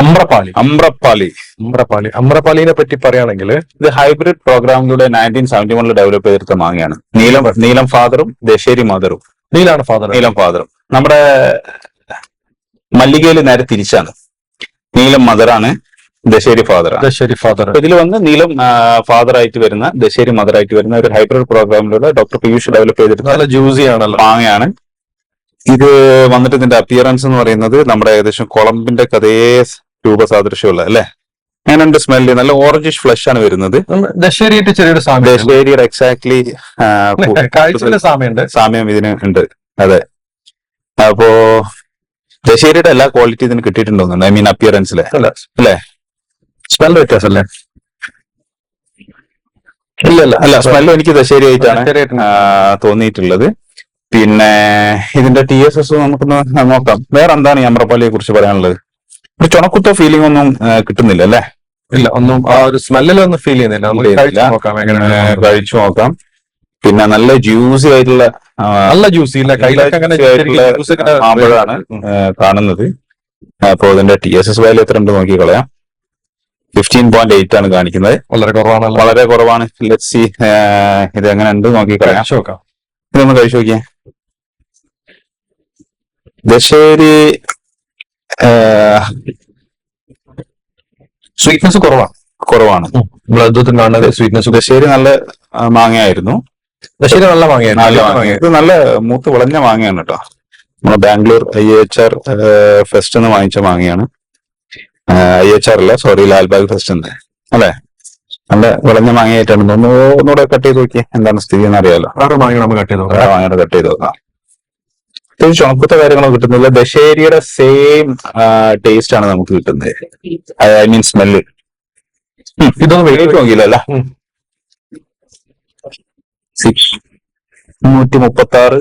അമ്രപാലി. അമ്രപ്പാലി അമ്രപാളി അമ്രപാളിനെ പറ്റി പറയുകയാണെങ്കിൽ ഇത് ഹൈബ്രിഡ് പ്രോഗ്രാമിലൂടെ നയന്റീൻ സെവന്റി വണ്ണിൽ ഡെവലപ്പ് ചെയ്തെടുത്ത മാങ്ങയാണ്. നീലം നീലം ഫാദറും ദശേരി മദറും. നീലാണ് ഫാദർ. നീലം ഫാദറും. നമ്മുടെ മല്ലികയിൽ നേരെ തിരിച്ചാണ്. നീലം മദറാണ് ദശേരി ഫാദർ ദശേരി ഫാദർ. ഇതിൽ വന്ന് നീലം ഫാദർ ആയിട്ട് വരുന്ന ദശേരി മദർ ആയിട്ട് വരുന്ന ഒരു ഹൈബ്രിഡ് പ്രോഗ്രാമിലൂടെ ഡോക്ടർ പീയൂഷ് ഡെവലപ്പ് ചെയ്തിട്ട് നല്ല ജ്യൂസി ആണല്ലോ. മാങ്ങയാണ്. ഇത് വന്നിട്ട് ഇതിന്റെ അപ്പിയറൻസ് എന്ന് പറയുന്നത് നമ്മുടെ ഏകദേശം കുളമ്പിന്റെ അതേ സാദൃശ്യമുള്ള അല്ലെ അങ്ങനെയുണ്ട് സ്മെല്ല് നല്ല ഓറഞ്ചിഷ് ഫ്ലഷ് ആണ് വരുന്നത്. ചെറിയൊരു ദശേരിയുടെ എക്സാക്ട്ലി സാമ്യം ഇതിന് ഉണ്ട്. അതെ. അപ്പോ ദശേരിയുടെ എല്ലാ ക്വാളിറ്റി ഇതിന് കിട്ടിയിട്ടുണ്ടോന്നുണ്ട് ഐ മീൻ അപ്പിയറൻസിലെ അല്ല. അല്ലേ? സ്മെൽ വ്യത്യാസമല്ലേ? ഇല്ല അല്ല അല്ല സ്മെല്ലും എനിക്ക് ദശേരിയായിട്ടാണ്. തോന്നിയിട്ടുള്ളത്. പിന്നെ ഇതിന്റെ ടി എസ് എസ് നമുക്കൊന്ന് നോക്കാം. വേറെ എന്താണ് ഈ അമ്രപ്പാലിയെ കുറിച്ച് പറയാനുള്ളത്? ഒരു ചുണക്കുത്ത ഫീലിംഗ് ഒന്നും കിട്ടുന്നില്ല അല്ലെ ഇല്ല ഒന്നും ആ ഒരു സ്മെല്ലിലൊന്നും ഫീൽ ചെയ്യുന്നില്ല. നമുക്ക് കഴിച്ചു നോക്കാം കഴിച്ചു നോക്കാം. പിന്നെ നല്ല ജ്യൂസി ആയിട്ടുള്ള നല്ല ജ്യൂസി ഇല്ല. കയ്യിലൊക്കെ മാമ്പഴമാണ് കാണുന്നത്. അപ്പോ അതിന്റെ ടി എസ് എസ് വാല്യൂ എത്ര ഉണ്ട് നോക്കി കളയാം. ഫിഫ്റ്റീൻ പോയിന്റ് എയ്റ്റ് ആണ് കാണിക്കുന്നത്. വളരെ കുറവാണ് വളരെ കുറവാണ്. ലെറ്റ് സി ഇത് എങ്ങനെ ഉണ്ട് നോക്കി കളയാം. നോക്കാം. ഇതൊന്ന് കഴിച്ചു നോക്കിയേ. ദശേരി സ്വീറ്റ്നെസ് കുറവാണ്. കുറവാണ് നമ്മൾ അദ്ഭുതം കാണുന്നത് സ്വീറ്റ്നെസ് ദശേരി നല്ല മാങ്ങയായിരുന്നു. ദശേരി നല്ല നല്ല മാങ്ങ. ഇത് നല്ല മൂത്ത് വിളഞ്ഞ മാങ്ങയാണ് കേട്ടോ നമ്മുടെ Bangalore I H R fest എന്ന് വാങ്ങിച്ച മാങ്ങയാണ്. ഐ എച്ച് ആർ അല്ല സോറി ലാൽബാഗ് ഫെസ്റ്റ് എന്ന്. അല്ലേ? നല്ല വിളഞ്ഞ മാങ്ങയായിട്ടാണ് ഒന്ന് ഒന്നുകൂടെ കട്ട് ചെയ്ത് നോക്കിയേ. എന്താണ് സ്ഥിതി എന്ന് അറിയാലോ വേറെ കട്ട് ചെയ്ത് നോക്കാം. വേറെ മാങ്ങയുടെ കട്ട് ചെയ്ത് നോക്കാം. ഇത് ചുണക്കുത്ത കാര്യങ്ങളോ കിട്ടുന്നില്ല. ദശേരിയുടെ സെയിം ടേസ്റ്റ് ആണ് നമുക്ക് കിട്ടുന്നത്. ഐ മീൻ സ്മെല്ല് ഇതൊന്നും വെളിയിലേക്ക് നോക്കിയില്ലല്ല. സിക്സ്. നൂറ്റി മുപ്പത്തി ആറ്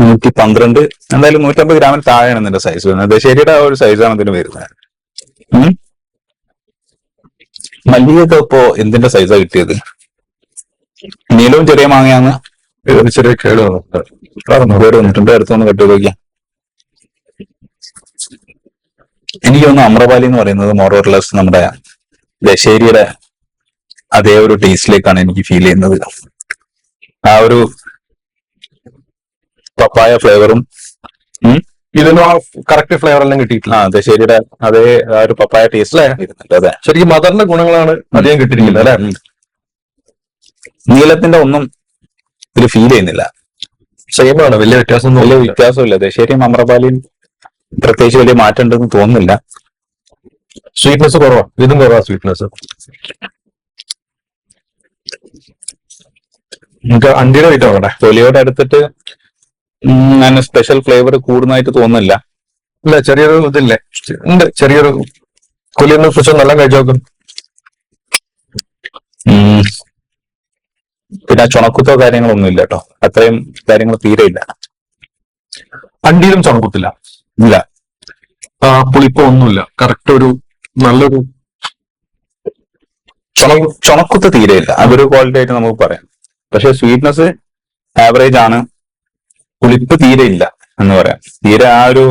നൂറ്റി പന്ത്രണ്ട് എന്തായാലും നൂറ്റമ്പത് ഗ്രാമിൽ താഴെയാണ് ഇതിന്റെ സൈസ് വരുന്നത്. ദശേരിയുടെ ഒരു സൈസാണ് ഇതിന് വരുന്നത്. മല്ലികയൊക്കെ ഇപ്പോ എന്തിന്റെ സൈസാ കിട്ടിയത്? നീലവും ചെറിയ മാങ്ങയാന്ന് ഒരു ചെറിയ കേട് വന്നിട്ടുണ്ട് കേട് വന്നിട്ടുണ്ട് അടുത്തൊന്ന് കട്ട് നോക്കിയാ. എനിക്ക് തോന്നുന്നു അമ്രപാലി എന്ന് പറയുന്നത് മോറോർലെസ് നമ്മുടെ ദശേരിയുടെ അതേ ഒരു ടേസ്റ്റിലേക്കാണ് എനിക്ക് ഫീൽ ചെയ്യുന്നത്. ആ ഒരു പപ്പായ ഫ്ലേവറും ഇതിനും ആ കറക്റ്റ് ഫ്ലേവർ എല്ലാം കിട്ടിയിട്ടില്ല. ആ ദശേരിയുടെ അതേ ആ ഒരു പപ്പായ ടേസ്റ്റ് അല്ലേ അതെ. ശരിക്കും മദറിന്റെ ഗുണങ്ങളാണ് അധികം കിട്ടിയിരിക്കുന്നത് അല്ലെ? നീലത്തിന്റെ ഒന്നും ഇതിൽ ഫീൽ ചെയ്യുന്നില്ല. സെയിമാണ് വലിയ വ്യത്യാസം വലിയ വ്യത്യാസമില്ല. ദശേരിയും അമ്രപാലിയും പ്രത്യേകിച്ച് വലിയ മാറ്റം ഉണ്ടെന്ന് തോന്നുന്നില്ല. സ്വീറ്റ്നെസ് കുറവാ. ഇതും കുറവാ സ്വീറ്റ്നെസ് നമുക്ക് അണ്ടിയുടെ ഐറ്റം അവിടെ തൊലിയോട് അടുത്തിട്ട് അങ്ങനെ സ്പെഷ്യൽ ഫ്ലേവർ കൂടുന്നതായിട്ട് തോന്നുന്നില്ല. ഇല്ല ചെറിയൊരു ഇതില്ലേ? ഉണ്ട് ചെറിയൊരു കുലിനെ കുറിച്ച് നല്ല കഴിച്ചു നോക്കും. പിന്നെ ചുണക്കുത്തോ കാര്യങ്ങളൊന്നും ഇല്ല കേട്ടോ. അത്രയും കാര്യങ്ങൾ തീരെ ഇല്ല. അണ്ടിയിലും ചുണക്കുത്തില്ല. ഇല്ല. പുളിപ്പോ ഒന്നുമില്ല. കറക്റ്റ് ഒരു നല്ലൊരു ചുണ ചുണക്കുത്ത് തീരെ ഇല്ല. അതൊരു ക്വാളിറ്റി ആയിട്ട് നമുക്ക് പറയാം. പക്ഷെ സ്വീറ്റ്നെസ് ആവറേജ് ആണ്. പുളിപ്പ് തീരെ ഇല്ല എന്ന് പറയാം. തീരെ ആ ഒരു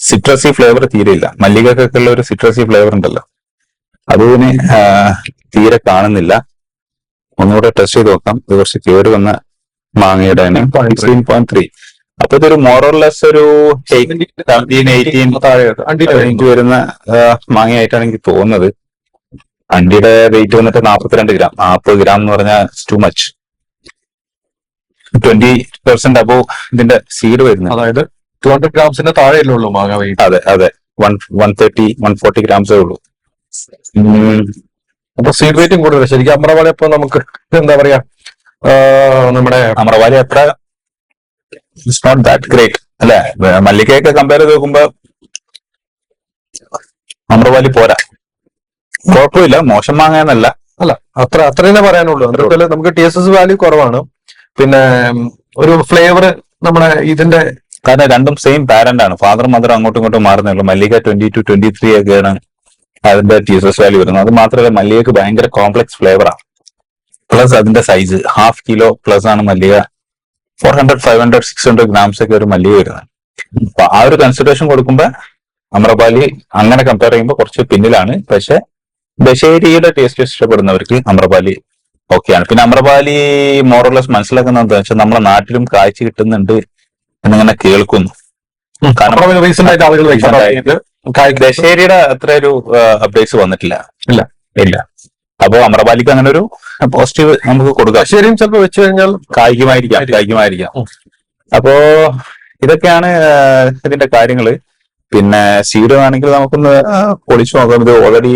സിട്രസി ഫ്ലേവർ തീരെ ഇല്ല. മല്ലികക്കൊക്കെ ഉള്ള ഒരു സിട്രസി ഫ്ലേവർ ഉണ്ടല്ലോ. അതിന് തീരെ കാണുന്നില്ല. ഒന്നുകൂടെ ടെസ്റ്റ് ചെയ്ത് നോക്കാം. ഇത് കുറച്ച് കേട് വന്ന മാങ്ങയുടെ സിക്സ്റ്റീൻ പോയിന്റ് ത്രീ അപ്പൊ ഇതൊരു മോറോർലെസ് ഒരു സെവന്റീൻ എയ്റ്റീൻ റേഞ്ച് വരുന്ന മാങ്ങയായിട്ടാണ് എനിക്ക് തോന്നുന്നത്. അണ്ടിയുടെ വെയിറ്റ് വന്നിട്ട് നാൽപ്പത്തിരണ്ട് ഗ്രാം. നാൽപ്പത് ഗ്രാം എന്ന് പറഞ്ഞാൽ ടു മച്ച് ട്വന്റി പെർസെന്റ് അബോ ഇതിന്റെ സീഡ് വരുന്നത്. അതായത് ടു ഹൺഡ്രഡ് ഗ്രാംസിന്റെ താഴെയല്ലേ ഉള്ളൂ മാങ്ങ വെയിറ്റ് അതെ അതെ. One one thirty one forty ഗ്രാംസേ ഉള്ളൂ. അപ്പൊ സീഡ് റേറ്റും കൂടുതൽ ശരിക്കും അമ്രവാലി അപ്പൊ നമുക്ക് എന്താ പറയാ നമ്മുടെ അമ്രവാലി അത്ര ഇറ്റ്സ് നോട്ട് ദാറ്റ് ഗ്രേറ്റ് അല്ലെ? മല്ലികയൊക്കെ കമ്പയർ ചെയ്ത് നോക്കുമ്പോ അമ്രവാലി പോരാ. കുഴപ്പമില്ല മോശം മാങ്ങയെന്നല്ല. അല്ല അത്ര അത്ര തന്നെ പറയാനുള്ളൂ. വെച്ചാൽ നമുക്ക് ടി എസ് എസ് വാല്യൂ കുറവാണ്. പിന്നെ ഒരു ഫ്ലേവർ നമ്മുടെ ഇതിന്റെ കാരണം രണ്ടും സെയിം പാരന്റ് ആണ്. ഫാദർ മദർ അങ്ങോട്ടും ഇങ്ങോട്ടും മാറുന്നുള്ളൂ Mallika twenty two twenty three ഒക്കെയാണ് അതിന്റെ ടീസസ് വാല്യൂ വരുന്നത്. അത് മാത്രമല്ല മല്ലികക്ക് ഭയങ്കര കോംപ്ലക്സ് ഫ്ലേവറാണ് പ്ലസ് അതിന്റെ സൈസ് ഹാഫ് കിലോ പ്ലസ് ആണ് Mallika four hundred five hundred six hundred grams ഒക്കെ ഒരു മല്ലിക വരുന്നത്. അപ്പൊ ആ ഒരു കൺസിഡറേഷൻ കൊടുക്കുമ്പോ അമ്രപാലി അങ്ങനെ കമ്പയർ ചെയ്യുമ്പോൾ കുറച്ച് പിന്നിലാണ്. പക്ഷെ ബഷേരിയുടെ ടേസ്റ്റ് ഇഷ്ടപ്പെടുന്നവർക്ക് അമ്രപാലി ഓക്കെയാണ് പിന്നെ അമ്രപാലി മോറോലെസ് മനസ്സിലാക്കുന്നത് എന്താ വെച്ചാൽ നമ്മളെ നാട്ടിലും കാഴ്ച കിട്ടുന്നുണ്ട് എന്നിങ്ങനെ കേൾക്കുന്നു. കാരണം റീസെന്റ് ആയിട്ട് ആളുകൾ ദശേരിയുടെ അത്ര ഒരു അപ്ഡേറ്റ്സ് വന്നിട്ടില്ല. ഇല്ല. ഇല്ല. അപ്പോ അമ്രപാലിക്ക് അങ്ങനെ ഒരു പോസിറ്റീവ് നമുക്ക് കൊടുക്കാം. ശരിയും ചിലപ്പോൾ വെച്ച് കഴിഞ്ഞാൽ കായികമായിരിക്കാം കായികമായിരിക്കാം. അപ്പോ ഇതൊക്കെയാണ് ഇതിന്റെ കാര്യങ്ങൾ. പിന്നെ സീഡ് ആണെങ്കിൽ നമുക്കൊന്ന് പൊളിച്ചു നോക്കാം. ഇത് ഓൾറെഡി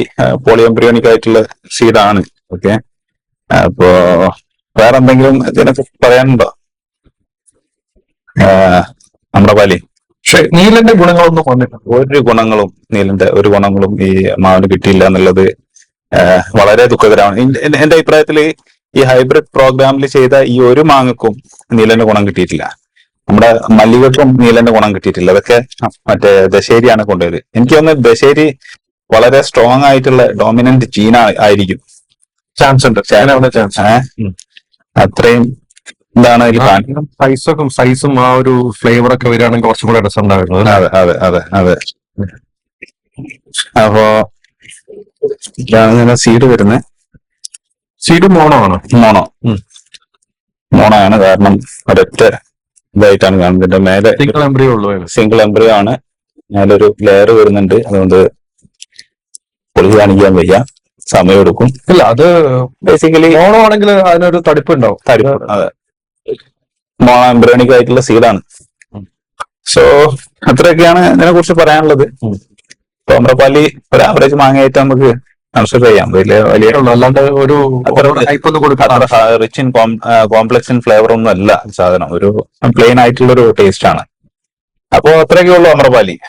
പോളിയംബ്രിയോണിക് ആയിട്ടുള്ള സീഡാണ് ഓക്കെ അപ്പോ വേറെ എന്തെങ്കിലും ഇതിനൊക്കെ പറയാനുണ്ടോ? പക്ഷെ നീലന്റെ ഗുണങ്ങളൊന്നും വന്നിട്ടുണ്ട് ഒരു ഗുണങ്ങളും നീലന്റെ ഒരു ഗുണങ്ങളും ഈ മാവിന് കിട്ടിയില്ല എന്നുള്ളത് വളരെ ദുഃഖകരമാണ്. എന്റെ- എന്റെ ഈ ഹൈബ്രിഡ് പ്രോഗ്രാമിൽ ചെയ്ത ഈ ഒരു മാങ്ങക്കും നീലന്റെ ഗുണം കിട്ടിയിട്ടില്ല. നമ്മുടെ മല്ലികക്കും നീലന്റെ ഗുണം കിട്ടിയിട്ടില്ല. അതൊക്കെ മറ്റേ ദശേരിയാണ് കൊണ്ടുപോയത്. എനിക്ക് തോന്നുന്നു ദശേരി വളരെ സ്ട്രോങ് ആയിട്ടുള്ള ഡോമിനന്റ് ജീന ആയിരിക്കും. ചാൻസ് ഉണ്ട്. അത്രയും എന്താണ് കാണിക്കുന്നത് സൈസൊക്കെ സൈസും ആ ഒരു ഫ്ലേവർ ഒക്കെ വരികയാണെങ്കിൽ കുറച്ചും കൂടെ രസം ഉണ്ടായിരുന്നു അതെ അതെ അതെ അതെ. അപ്പോ ഇതാണ് സീഡ് വരുന്നത് സീഡ് മോണോ ആണ്. മോണോ. മോണോ ആണ് കാരണം ഒരൊറ്റ ഇതായിട്ടാണ് കാണുന്നത്. ഇതിന്റെ മേലെ സിംഗിൾ എംബ്രിയോ ഉള്ളൂ സിംഗിൾ എംബ്രിയോ ആണ്. മേലൊരു ലെയർ വരുന്നുണ്ട്. അതുകൊണ്ട് പൊളി കാണിക്കാൻ വയ്യ. സമയം എടുക്കും. ഇല്ല അത് ബേസിക്കലി മോണോ ആണെങ്കിൽ അതിനൊരു തടിപ്പ് ഉണ്ടാവും തടിപ്പ്. അതെ. എംബ്രിയോണിക് ആയിട്ടുള്ള സീഡാണ് സോ അത്രയൊക്കെയാണ് ഇതിനെ കുറിച്ച് പറയാനുള്ളത്. തോമ്രപ്പാലി ഒരു ആവറേജ് മാങ്ങയായിട്ട് നമുക്ക് കൺസിഡർ ചെയ്യാം. വലിയ വലിയ അല്ലാണ്ട് ഒരു rich in complex in flavour ഒന്നും അല്ല സാധനം. ഒരു പ്ലെയിൻ ആയിട്ടുള്ള ഒരു ടേസ്റ്റ് ആണ്. അപ്പോ അത്രയൊക്കെ ഉള്ളൂ അമ്രപാലി